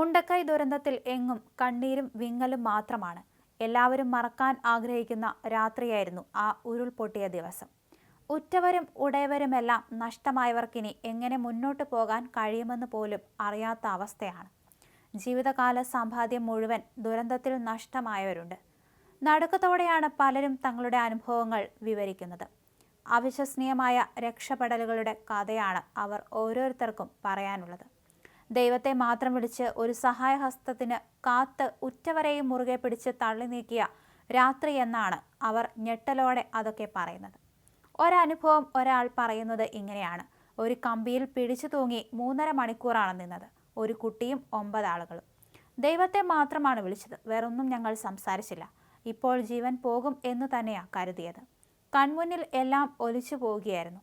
മുണ്ടക്കൈ ദുരന്തത്തിൽ എങ്ങും കണ്ണീരും വിങ്ങലും മാത്രമാണ്. എല്ലാവരും മറക്കാൻ ആഗ്രഹിക്കുന്ന രാത്രിയായിരുന്നു ആ ഉരുൾപൊട്ടിയ ദിവസം. ഉറ്റവരും ഉടയവരുമെല്ലാം നഷ്ടമായവർക്കിനി എങ്ങനെ മുന്നോട്ട് പോകാൻ കഴിയുമെന്ന് പോലും അറിയാത്ത അവസ്ഥയാണ്. ജീവിതകാല സമ്പാദ്യം മുഴുവൻ ദുരന്തത്തിൽ നഷ്ടമായവരുണ്ട്. നടുക്കത്തോടെയാണ് പലരും തങ്ങളുടെ അനുഭവങ്ങൾ വിവരിക്കുന്നത്. അവിശ്വസനീയമായ രക്ഷപ്പെടലുകളുടെ കഥയാണ് അവർ ഓരോരുത്തർക്കും പറയാനുള്ളത്. ദൈവത്തെ മാത്രം വിളിച്ച് ഒരു സഹായഹസ്തത്തിന് കാത്ത് ഉറ്റവരെയും മുറുകെ പിടിച്ച് തള്ളി നീക്കിയ രാത്രി എന്നാണ് അവർ ഞെട്ടലോടെ അതൊക്കെ പറയുന്നത്. ഒരനുഭവം ഒരാൾ പറയുന്നത് ഇങ്ങനെയാണ്. ഒരു കമ്പിയിൽ പിടിച്ചു തൂങ്ങി മൂന്നര മണിക്കൂറാണ് നിന്നത്. ഒരു കുട്ടിയും ഒമ്പത് ആളുകളും. ദൈവത്തെ മാത്രമാണ് വിളിച്ചത്. വേറൊന്നും ഞങ്ങൾ സംസാരിച്ചില്ല. ഇപ്പോൾ ജീവൻ പോകും എന്ന് തന്നെയാ കരുതിയത്. കൺമുന്നിൽ എല്ലാം ഒലിച്ചു പോവുകയായിരുന്നു.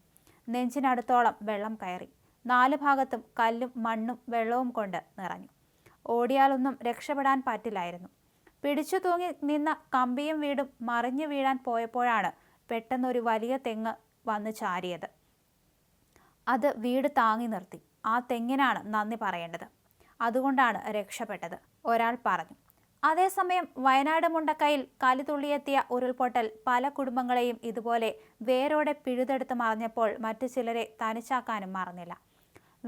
നെഞ്ചിനടുത്തോളം വെള്ളം കയറി. നാല് ഭാഗത്തും കല്ലും മണ്ണും വെള്ളവും കൊണ്ട് നിറഞ്ഞു. ഓടിയാലൊന്നും രക്ഷപ്പെടാൻ പറ്റില്ലായിരുന്നു. പിടിച്ചു തൂങ്ങി നിന്ന കമ്പിയും വീടും മറിഞ്ഞു വീഴാൻ പോയപ്പോഴാണ് പെട്ടെന്നൊരു വലിയ തെങ്ങ് വന്ന് ചാരിയത്. അത് വീട് താങ്ങി നിർത്തി. ആ തെങ്ങിനാണ് നന്ദി പറയേണ്ടത്. അതുകൊണ്ടാണ് രക്ഷപ്പെട്ടത് ഒരാൾ പറഞ്ഞു. അതേസമയം വയനാട് മുണ്ടക്കയിൽ കലിതുള്ളിയെത്തിയ ഉരുൾപൊട്ടൽ പല കുടുംബങ്ങളെയും ഇതുപോലെ വേരോടെ പിഴുതെടുത്ത് മറിഞ്ഞപ്പോൾ മറ്റു ചിലരെ തനിച്ചാക്കാനും മറന്നില്ല.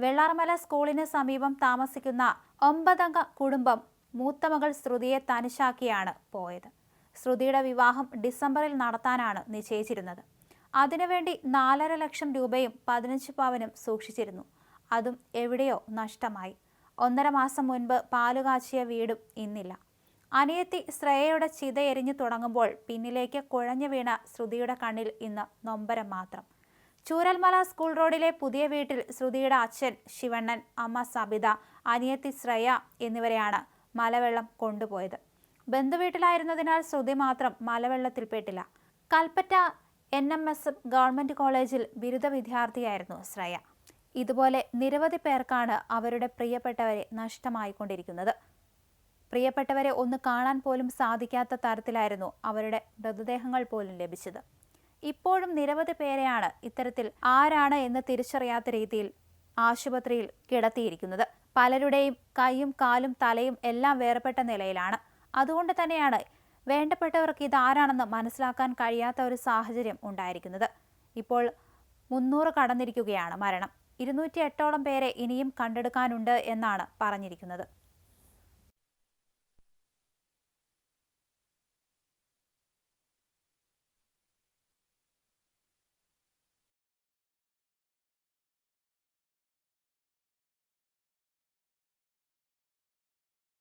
വെള്ളാർമല സ്കൂളിന് സമീപം താമസിക്കുന്ന ഒമ്പതംഗ കുടുംബം മൂത്തമകൾ ശ്രുതിയെ തനിശാക്കിയാണ് പോയത്. ശ്രുതിയുടെ വിവാഹം ഡിസംബറിൽ നടത്താനാണ് നിശ്ചയിച്ചിരുന്നത്. അതിനുവേണ്ടി നാലര ലക്ഷം രൂപയും പതിനഞ്ച് പവനും സൂക്ഷിച്ചിരുന്നു. അതും എവിടെയോ നഷ്ടമായി. ഒന്നര മാസം മുൻപ് പാലുകാച്ചിയ വീടും ഇന്നില്ല. അനിയത്തി ശ്രേയയുടെ ചിത എരിഞ്ഞു തുടങ്ങുമ്പോൾ പിന്നിലേക്ക് കുഴഞ്ഞു വീണ ശ്രുതിയുടെ കണ്ണിൽ ഇന്ന് നൊമ്പരം മാത്രം. ചൂരൽമല സ്കൂൾ റോഡിലെ പുതിയ വീട്ടിൽ ശ്രുതിയുടെ അച്ഛൻ ശിവണ്ണൻ അമ്മ സബിത അനിയത്തി ശ്രേയ എന്നിവരെയാണ് മലവെള്ളം കൊണ്ടുപോയത്. ബന്ധുവീട്ടിലായിരുന്നതിനാൽ ശ്രുതി മാത്രം മലവെള്ളത്തിൽപ്പെട്ടില്ല Kalpetta N M S government കോളേജിൽ ബിരുദ വിദ്യാർത്ഥിയായിരുന്നു ശ്രേയ. ഇതുപോലെ നിരവധി പേർക്കാണ് അവരുടെ പ്രിയപ്പെട്ടവരെ നഷ്ടമായിക്കൊണ്ടിരിക്കുന്നത്. പ്രിയപ്പെട്ടവരെ ഒന്ന് കാണാൻ പോലും സാധിക്കാത്ത തരത്തിലായിരുന്നു അവരുടെ മൃതദേഹങ്ങൾ പോലും ലഭിച്ചത്. ഇപ്പോഴും നിരവധി പേരെയാണ് ഇത്തരത്തിൽ ആരാണ് എന്ന് തിരിച്ചറിയാത്ത രീതിയിൽ ആശുപത്രിയിൽ കിടത്തിയിരിക്കുന്നത്. പലരുടെയും കൈയും കാലും തലയും എല്ലാം വേർപെട്ട നിലയിലാണ്. അതുകൊണ്ട് തന്നെയാണ് വേണ്ടപ്പെട്ടവർക്ക് ഇതാരാണെന്ന് മനസ്സിലാക്കാൻ കഴിയാത്ത ഒരു സാഹചര്യം ഉണ്ടായിരിക്കുന്നത്. ഇപ്പോൾ മുന്നൂറ് കടന്നിരിക്കുകയാണ് മരണം. ഇരുന്നൂറ്റി എട്ടോളം പേരെ ഇനിയും കണ്ടെടുക്കാനുണ്ട് എന്നാണ് പറഞ്ഞിരിക്കുന്നത്.